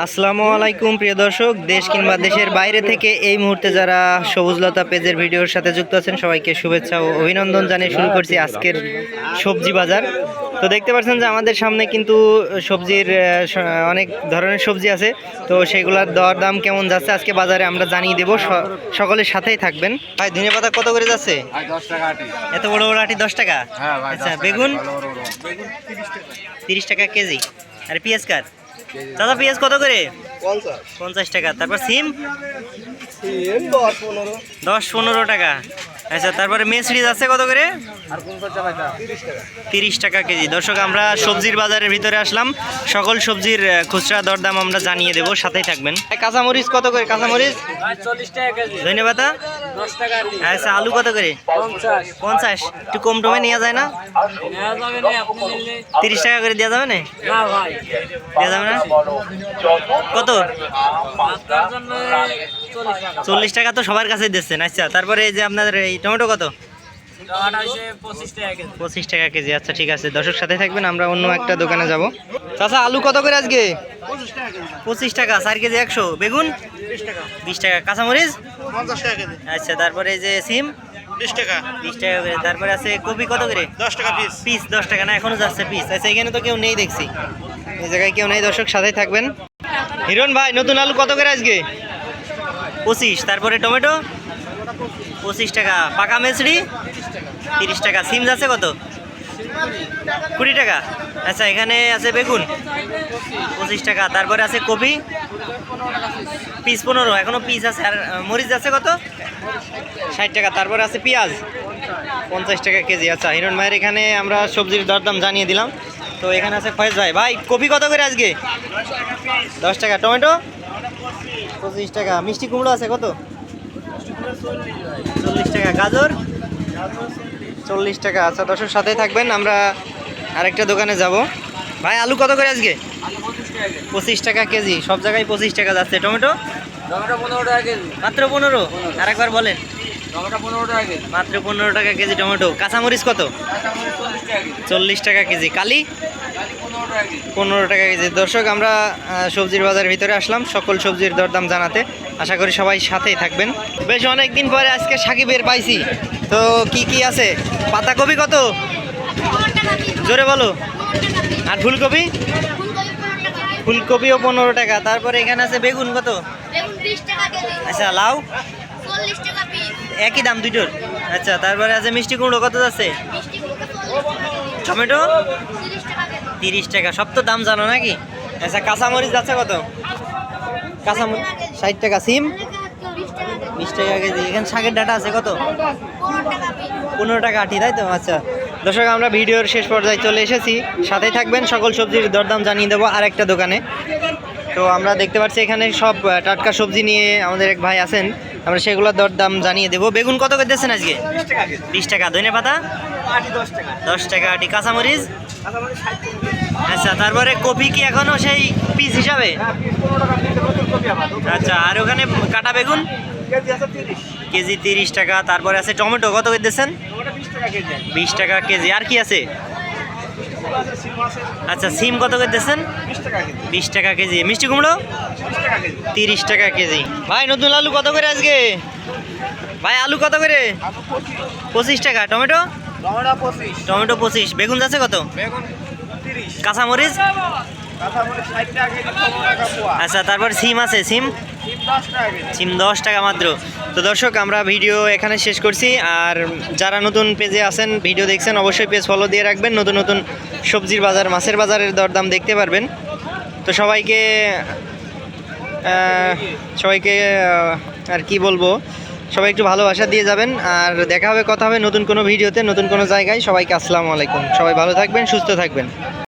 আসসালামু আলাইকুম প্রিয় দর্শক। দেশ কিংবা দেশের বাইরে থেকে এই মুহূর্তে যারা সবুজলতা পেজের ভিডিওর সাথে যুক্ত আছেন সবাইকে শুভেচ্ছা ও অভিনন্দন জানিয়ে শুরু করছি আজকের সবজি বাজার। তো দেখতে পাচ্ছেন যে আমাদের সামনে কিন্তু সবজির অনেক ধরনের সবজি আছে। তো সেগুলোর দর দাম কেমন যাচ্ছে আজকে বাজারে আমরা জানিয়ে দেবো। সকলের সাথেই থাকবেন। ভাই ধনে পাতা কত করে যাচ্ছে? ভাই দশ টাকা আটি। এত বড় বড় আটি দশ টাকা? হ্যাঁ আচ্ছা বেগুন? তিরিশ টাকা কেজি। আর পেঁয়াজ কার? দাদা পেঁয়াজ কত করে? পঞ্চাশ। টাকা। তারপর সিম? দশ পনেরো। টাকা। আচ্ছা তারপরে মেসরিজ আছে কত করে? তিরিশ টাকা কেজি। দর্শক আমরা সবজির বাজারের ভিতরে আসলাম। সকল সবজির খুচরা দরদাম আমরা জানিয়ে দেবো সাথেই থাকবেন। কাঁচামরিচ কত করে? কাঁচামরিচ? ধন্যবাদ আচ্ছা আলু কত করে? পঞ্চাশ। একটু কম টমে নেওয়া যায় না? তিরিশ টাকা করে দেওয়া যাবে না? দেওয়া যাবে না? কত? চল্লিশ টাকা। তো সবার কাছে দিচ্ছেন। আচ্ছা তারপরে এই যে আপনাদের এই টমেটো কত? পঁচিশ টাকা কেজি। আচ্ছা ঠিক আছে। দর্শক সাথে থাকবেন, আমরা অন্য একটা দোকানে যাব। চাচা, আলু কত করে আজকে? পঁচিশ টাকা, চার কেজি একশো। বেগুন? বিশ টাকা। কাঁচামরিচ? আচ্ছা তারপরে যে সিম? টাকা বিশ টাকা করে। তারপরে আছে কপি কত করে? দশ টাকা পিস পিস দশ টাকা। না পিস। আচ্ছা এখানে তো কেউ নেই এই জায়গায় কেউ নেই, দর্শক থাকবেন। হিরণ ভাই, নতুন আলু কত করে আজকে? পঁচিশ। তারপরে টমেটো? পঁচিশ টাকা। পাকা মেসড়ি তিরিশ টাকা। সিম যাচ্ছে কত? কুড়ি টাকা। আচ্ছা এখানে আছে বেগুন? পঁচিশ টাকা। তারপরে আছে কপি? পিস পনেরো। এখনও পিস আছে। আর মরিচ আছে কত? ষাট টাকা। তারপরে আছে পেঁয়াজ? পঞ্চাশ টাকা কেজি। আচ্ছা হিরণ ভাইয়ের এখানে আমরা সবজির দরদাম জানিয়ে দিলাম। তো এখানে আছে ফয়েজ ভাই। ভাই, কপি কত করে আজকে? দশ টাকা। টমেটো? পঁচিশ টাকা। মিষ্টি কুমড়ো আছে কত? চল্লিশ টাকা গাজর। চল্লিশ টাকা। আচ্ছা দশের সাথেই থাকবেন। আমরা আরেকটা দোকানে যাব। ভাই আলু কত করে আজকে? পঁচিশ টাকা কেজি। সব জায়গায় পঁচিশ টাকা যাচ্ছে। টমেটো? টমেটো পনেরো টাকা কেজি। মাত্র পনেরো? আরেকবার বলেন। টমেটো পনেরো টাকা কেজি। মাত্র পনেরো টাকা কেজি টমেটো। কাঁচামরিচ কত? চল্লিশ টাকা কেজি। কালি পনেরো টাকা কেজি। দর্শক, আমরা সবজির বাজার ভিতরে আসলাম। সকল সবজির দরদাম জানাতে। আশা করি সবাই সাথেই থাকবেন। বেশ অনেক দিন পরে আজকে সাকিবের পাইছি। তো কি কি আছে? পাতাকপি কত? জোরে বলো। আর ফুলকপি? ফুলকপিও পনেরো টাকা। তারপরে এখানে আছে বেগুন কত? আচ্ছা লাউ? একই দাম দুটোর। আচ্ছা তারপরে আছে মিষ্টি কুমড়ো। কত যাচ্ছে? টমেটো? তিরিশ টাকা। সব তো দাম জানো নাকি? আচ্ছা কাঁচামরিচ যাচ্ছে কত? কাঁচামরিচ ষাট টাকা। সিম? বিশ টাকা কেজি। এখানে শাকের ডাটা আছে কত? পনেরো টাকা আটি, তাই তো? আচ্ছা। দর্শক, আমরা ভিডিওর শেষ পর্যায়ে চলে এসেছি। সাথেই থাকবেন। সকল সবজির দরদাম জানিয়ে দেবো আরেকটা দোকানে। তো আমরা দেখতে পাচ্ছি এখানে সব টাটকা সবজি নিয়ে আমাদের এক ভাই আছেন। আমরা সেগুলোর দরদাম জানিয়ে দেবো। বেগুন কত করে দিচ্ছেন আজকে? বিশ টাকা ধনে পাতা? দশ টাকা। আটি কাঁচামরিচ? আচ্ছা তারপরে কপি কি এখনও সেই পিস হিসাবে? হ্যাঁ আচ্ছা আর ওখানে কাটা বেগুন? কেজি তিরিশ। টাকা। তারপরে আছে টমেটো। কত করে দিচ্ছেন বিশ টাকা কেজি। আর কি আছে? আচ্ছা সিম কত করে দিচ্ছেন বিশ টাকা কেজি। মিষ্টি কুমড়ো? তিরিশ টাকা কেজি। ভাই নতুন আলু কত করে আজকে? ভাই আলু কত করে? পঁচিশ টাকা। টমেটো? টমেটো পঁচিশ। বেগুন যাচ্ছে কত? কাঁচামরিচ? আচ্ছা তারপর সিম আছে, সিম? সিম দশ টাকা মাত্র। তো দর্শক, আমরা ভিডিও এখানে শেষ করছি। আর যারা নতুন পেজে আছেন, ভিডিও দেখছেন, অবশ্যই পেজ ফলো দিয়ে রাখবেন। নতুন নতুন সবজির বাজার, মাছের বাজারের দরদাম দেখতে পারবেন। তো সবাইকে সবাইকে আর কি বলব? সবাই একটু ভালোবাসা দিয়ে যাবেন। আর দেখা হবে, কথা হবে নতুন কোনো ভিডিওতে, নতুন কোনো জায়গায়। সবাইকে আসসালামু আলাইকুম। সবাই ভালো থাকবেন, সুস্থ থাকবেন।